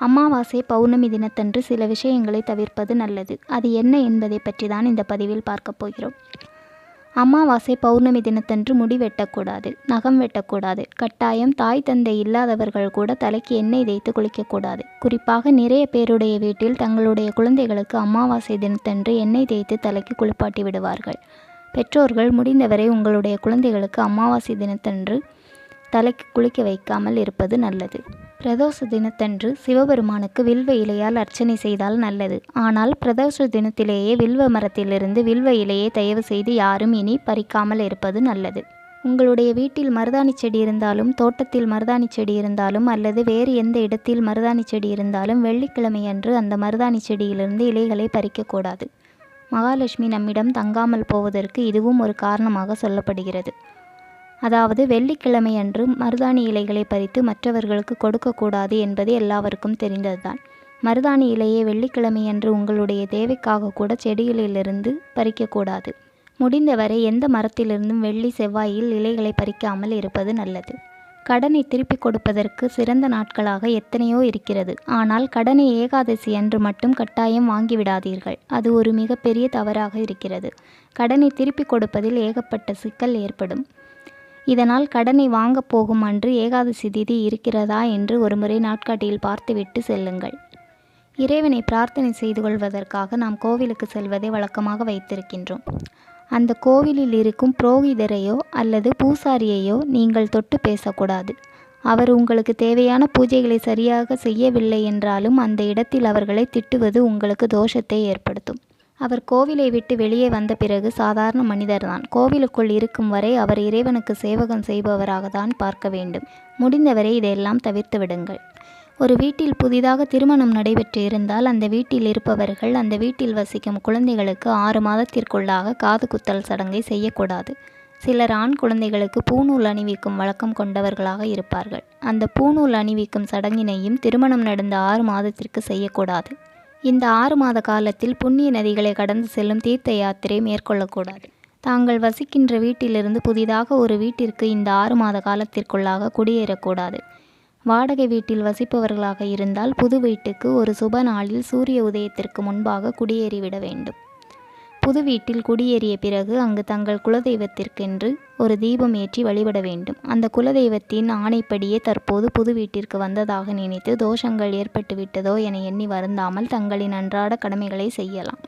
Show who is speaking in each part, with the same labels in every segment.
Speaker 1: அமாவாசை பௌர்ணமி தினத்தன்று சில விஷயங்களை தவிர்ப்பது நல்லது. அது என்ன என்பதை பற்றி தான் இந்த பதிவில் பார்க்க போகிறோம். அமாவாசை பௌர்ணமி தினத்தன்று முடி வெட்டக்கூடாது நகம் வெட்டக்கூடாது கட்டாயம் தாய் தந்தை இல்லாதவர்கள் கூட தலைக்கு எண்ணெய் தேய்த்து குளிக்கக்கூடாது. குறிப்பாக நிறைய பேருடைய வீட்டில் தங்களுடைய குழந்தைகளுக்கு அமாவாசை தினத்தன்று எண்ணெய் தேய்த்து தலைக்கு குளிப்பாட்டி விடுவார்கள். பெற்றோர்கள் முடிந்தவரை உங்களுடைய குழந்தைகளுக்கு அமாவாசை தினத்தன்று தலைக்கு குளிக்க வைக்காமல் இருப்பது நல்லது. பிரதோஷ தினத்தன்று சிவபெருமானுக்கு வில்வ இலையால் அர்ச்சனை செய்தால் நல்லது. ஆனால் பிரதோஷ தினத்திலேயே வில்வ மரத்திலிருந்து வில்வ இலையை தயவு செய்து யாரும் இனி பறிக்காமல் இருப்பது நல்லது. உங்களுடைய வீட்டில் மருதாணி செடி இருந்தாலும் தோட்டத்தில் மருதாணி செடி இருந்தாலும் அல்லது வேறு எந்த இடத்தில் மருதாணி செடி இருந்தாலும் வெள்ளிக்கிழமை அன்று அந்த மருதாணி செடியிலிருந்து இலைகளை பறிக்கக்கூடாது. மகாலட்சுமி நம்மிடம் தங்காமல் போவதற்கு இதுவும் ஒரு காரணமாக சொல்லப்படுகிறது. அதாவது வெள்ளிக்கிழமை அன்று மருதாணி இலைகளை பறித்து மற்றவர்களுக்கு கொடுக்கக்கூடாது என்பது எல்லாருக்கும் தெரிந்ததுதான். மருதாணி இலையை வெள்ளிக்கிழமை அன்று உங்களுடைய தேவைக்காக கூட செடிகளிலிருந்து பறிக்கக்கூடாது. முடிந்தவரை எந்த மரத்திலிருந்தும் வெள்ளி செவ்வாயில் இலைகளை பறிக்காமல் இருப்பது நல்லது. கடனை திருப்பி கொடுப்பதற்கு சிறந்த நாட்களாக எத்தனையோ இருக்கிறது. ஆனால் கடனை ஏகாதசி அன்று மட்டும் கட்டாயம் வாங்கிவிடாதீர்கள். அது ஒரு மிகப்பெரிய தவறாக இருக்கிறது. கடனை திருப்பி கொடுப்பதில் ஏகப்பட்ட சிக்கல் ஏற்படும். இதனால் கடனை வாங்கப் போகும் அன்று ஏகாதசி திதி இருக்கிறதா என்று ஒருமுறை நாட்காட்டியில் பார்த்துவிட்டு செல்லுங்கள். இறைவனை பிரார்த்தனை செய்து கொள்வதற்காக நாம் கோவிலுக்கு செல்வதை வழக்கமாக வைத்திருக்கின்றோம். அந்த கோவிலில் இருக்கும் புரோகிதரையோ அல்லது பூசாரியையோ நீங்கள் தொட்டு பேசக்கூடாது. அவர் உங்களுக்கு தேவையான பூஜைகளை சரியாக செய்யவில்லை என்றாலும் அந்த இடத்தில் அவர்களை திட்டுவது உங்களுக்கு தோஷத்தை ஏற்படுத்தும். அவர் கோவிலை விட்டு வெளியே வந்த பிறகு சாதாரண மனிதர்தான். கோவிலுக்குள் இருக்கும் வரை அவர் இறைவனுக்கு சேவகம் செய்பவராக தான் பார்க்க வேண்டும். முடிந்தவரை இதையெல்லாம் தவிர்த்து விடுங்கள். ஒரு வீட்டில் புதிதாக திருமணம் நடைபெற்று இருந்தால் அந்த வீட்டில் இருப்பவர்கள் அந்த வீட்டில் வசிக்கும் குழந்தைகளுக்கு ஆறு மாதத்திற்குள்ளாக காது குத்தல் சடங்கை செய்யக்கூடாது. சிலர் ஆண் குழந்தைகளுக்கு பூநூல் அணிவிக்கும் வழக்கம் கொண்டவர்களாக இருப்பார்கள். அந்த பூநூல் அணிவிக்கும் சடங்கினையும் திருமணம் நடந்த ஆறு மாதத்திற்கு செய்யக்கூடாது. இந்த ஆறு மாத காலத்தில் புண்ணிய நதிகளை கடந்து செல்லும் தீர்த்த யாத்திரை மேற்கொள்ளக்கூடாது. தாங்கள் வசிக்கின்ற வீட்டிலிருந்து புதிதாக ஒரு வீட்டிற்கு இந்த ஆறு மாத காலத்திற்குள்ளாக குடியேறக்கூடாது. வாடகை வீட்டில் வசிப்பவர்களாக இருந்தால் புது வீட்டுக்கு ஒரு சுப நாளில் சூரிய உதயத்திற்கு முன்பாக குடியேறிவிட வேண்டும். புது வீட்டில் குடியேறிய பிறகு அங்கு தங்கள் குலதெய்வத்திற்கென்று ஒரு தீபம் ஏற்றி வழிபட வேண்டும். அந்த குலதெய்வத்தின் ஆணைப்படியே தற்போது புது வீட்டிற்கு வந்ததாக நினைத்து தோஷங்கள் ஏற்பட்டுவிட்டதோ என எண்ணி வருந்தாமல் தங்களின் அன்றாட கடமைகளை செய்யலாம்.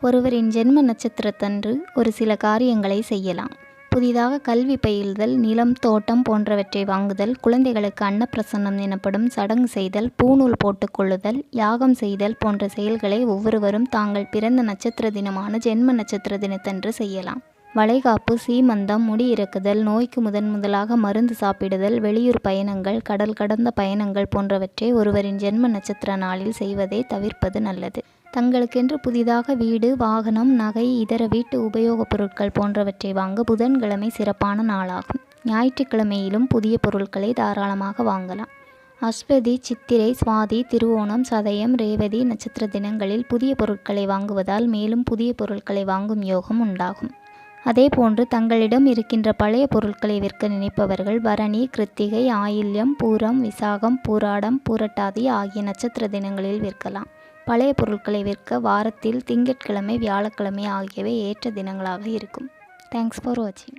Speaker 1: ஒருவரின் ஜென்ம நட்சத்திரத்தன்று ஒரு சில காரியங்களை செய்யலாம். புதிதாக கல்வி பயில்தல் நிலம் தோட்டம் போன்றவற்றை வாங்குதல் குழந்தைகளுக்கு அன்னப்பிரசன்னம் எனப்படும் சடங்கு செய்தல் பூநூல் போட்டுக்கொள்ளுதல் யாகம் செய்தல் போன்ற செயல்களை ஒவ்வொருவரும் தாங்கள் பிறந்த நட்சத்திர தினமான ஜென்ம நட்சத்திர தினத்தன்று செய்யலாம். வளைகாப்பு சீமந்தம் முடி இறக்குதல் நோய்க்கு முதன் முதலாக மருந்து சாப்பிடுதல் வெளியூர் பயணங்கள் கடல் கடந்த பயணங்கள் போன்றவற்றை ஒருவரின் ஜென்ம நட்சத்திர நாளில் செய்வதை தவிர்ப்பது நல்லது. தங்களுக்கென்று புதிதாக வீடு வாகனம் நகை இதர வீட்டு உபயோகப் பொருட்கள் போன்றவற்றை வாங்க புதன்கிழமை சிறப்பான நாளாகும். ஞாயிற்றுக்கிழமையிலும் புதிய பொருட்களை தாராளமாக வாங்கலாம். அஸ்வதி சித்திரை சுவாதி திருவோணம் சதயம் ரேவதி நட்சத்திர தினங்களில் புதிய பொருட்களை வாங்குவதால் மேலும் புதிய பொருட்களை வாங்கும் யோகம் உண்டாகும். அதேபோன்று தங்களிடம் இருக்கின்ற பழைய பொருட்களை விற்க நினைப்பவர்கள் பரணி கிருத்திகை ஆயில்யம் பூரம் விசாகம் பூராடம் பூரட்டாதி ஆகிய நட்சத்திர தினங்களில் விற்கலாம். பழைய பொருட்களை விற்க வாரத்தில் திங்கட்கிழமை வியாழக்கிழமை ஆகியவை ஏற்ற தினங்களாக இருக்கும். தேங்க்ஸ் ஃபார் வாட்சிங்